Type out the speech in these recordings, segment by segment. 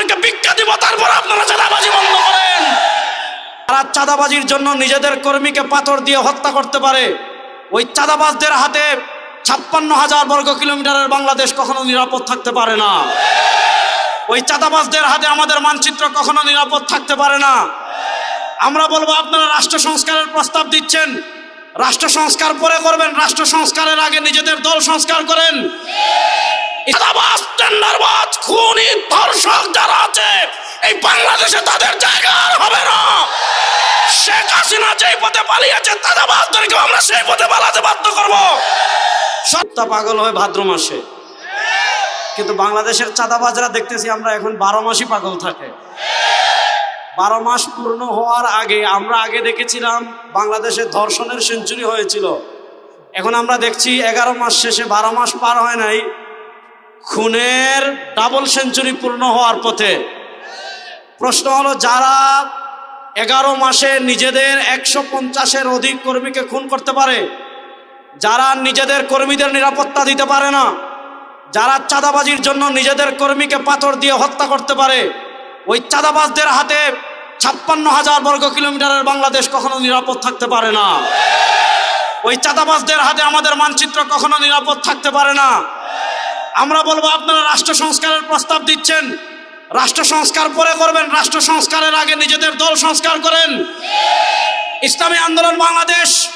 আপনাদেরকে ভিক্ষা দিব, তারপর আপনারা চাঁদাবাজি বন্ধ করেন। তারা চাঁদাবাজির জন্য নিজেদের কর্মীকে পাথর দিয়ে হত্যা করতে পারে। ওই চাঁদাবাজদের হাতে ছাপ্পান্ন হাজার বর্গ কিলোমিটারের বাংলাদেশ কখনো নিরাপদ থাকতে পারে না। ওই চাঁদাবাজদের হাতে আমাদের মানচিত্র কখনো নিরাপদ থাকতে পারে না। আমরা বলব, আপনারা রাষ্ট্র সংস্কারের প্রস্তাব দিচ্ছেন। রাষ্ট্র সংস্কার পরে করবেন, রাষ্ট্র সংস্কারের আগে নিজেদের দল সংস্কার করেন। যারা এই বাংলাদেশে তাদের জায়গা আর না। শেখ হাসিনা আমরা সেই পথে পালাতে বাধ্য পাগল হয় ভাদ্র মাসে। কিন্তু বাংলাদেশের চাঁদাবাজরা দেখতেছি আমরা এখন বারো মাসই পাগল থাকে। বারো মাস পূর্ণ হওয়ার আগে আমরা আগে দেখেছিলাম বাংলাদেশে ধর্ষণের সেঞ্চুরি হয়েছিল। এখন আমরা দেখছি এগারো মাস শেষে বারো মাস পার হয় নাই। খুনের ডাবল সেঞ্চুরি পূর্ণ হওয়ার পথে প্রশ্ন হলো, যারা এগারো মাসে নিজেদের একশো পঞ্চাশের অধিক কর্মীকে খুন করতে পারে, যারা নিজেদের কর্মীদের নিরাপত্তা দিতে পারে না, যারা চাঁদাবাজির জন্য নিজেদের কর্মীকে পাথর দিয়ে হত্যা করতে পারে, ওই চাঁদাবাজদের হাতে ছাপ্পান্ন হাজার বর্গ কিলোমিটারের বাংলাদেশ কখনো নিরাপদ থাকতে পারে না। ওই চাঁদাবাজদের হাতে আমাদের মানচিত্র কখনো নিরাপদ থাকতে পারে না। আমরা বলব, আপনারা রাষ্ট্র সংস্কারের প্রস্তাব দিচ্ছেন। রাষ্ট্র সংস্কার পরে করবেন, রাষ্ট্র সংস্কারের আগে নিজেদের দল সংস্কার করেন। ইসলামী আন্দোলন বাংলাদেশ,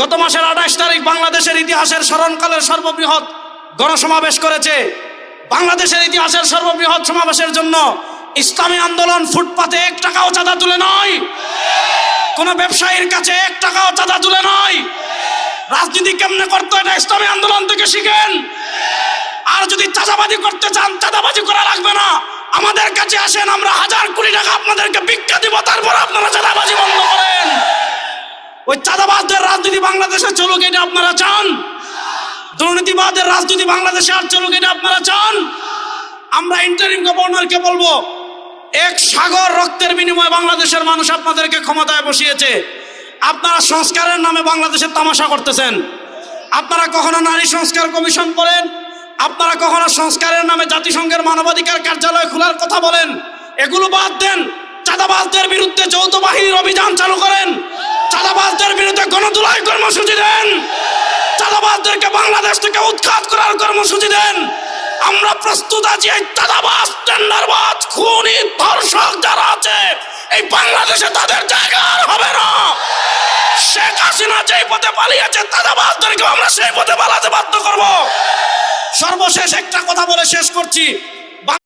গত মাসের আঠাশ তারিখ বাংলাদেশের ইতিহাসের স্মরণকালের সর্ববৃহৎ গণসমাবেশ করেছে। বাংলাদেশের ইতিহাসের সর্ববৃহৎ সমাবেশের জন্য ইসলামী আন্দোলন ফুটপাতে এক টাকাও চাঁদা তুলে নয়। কোন ব্যবসায়ীর কাছে এক টাকাও চাঁদা তুলে নয়। রাজনীতি কেমনে করতো এটা ইসলামী আন্দোলন থেকে শিখেন। আর যদি চাঁদাবাজি করতে চান, চাঁদাবাজি করা লাগবে না। আমাদের কাছে আসেন, আমরা হাজার কোটি টাকা আপনাদেরকে ভিক্ষা দিব, তারপর আপনারা চাঁদাবাজি বন্ধ করেন। ওই চাঁদাবাজদের রাজনীতি বাংলাদেশে চলুক, এটা আপনারা চান? দুর্নীতিবাদের রাজনীতি বাংলাদেশে আর চলুক, এটা আপনারা চান? আমরা ইন্টারিম গভর্নরকে বলব, এক সাগর রক্তের বিনিময়ে বাংলাদেশের মানুষ আপনাদেরকে ক্ষমতায় বসিয়েছে। আপনারা সংস্কারের নামে বাংলাদেশের তামাশা করতেছেন। আপনারা কখনো নারী সংস্কার কমিশন করেন? আপনারা কখনো সংস্কারের নামে জাতিসংঘের মানবাধিকার কার্যালয় খোলার কথা বলেন? এগুলো বাদ দেন। চাঁদাবাজদের বিরুদ্ধে যৌথ বাহিনীর অভিযান চালু করেন। চাঁদাবাজদের বিরুদ্ধে গণতুলাই কর্মসূচি দেন। চাঁদাবাজদেরকে বাংলাদেশ থেকে উৎখাত করার কর্মসূচি দেন। আমরা প্রস্তুত আছি এই চাঁদাবাজ, টেন্ডারবাজ, খুনি, ধর্ষক যারা আছে, এই বাংলাদেশে তাদের জায়গা আর হবে না। শেখ হাসিনা যেই পথে পালিয়েছে চাঁদাবাজদেরকে আমরা সেই পথে পালাতে বাধ্য করব। সর্বশেষ একটা কথা বলে শেষ করছি।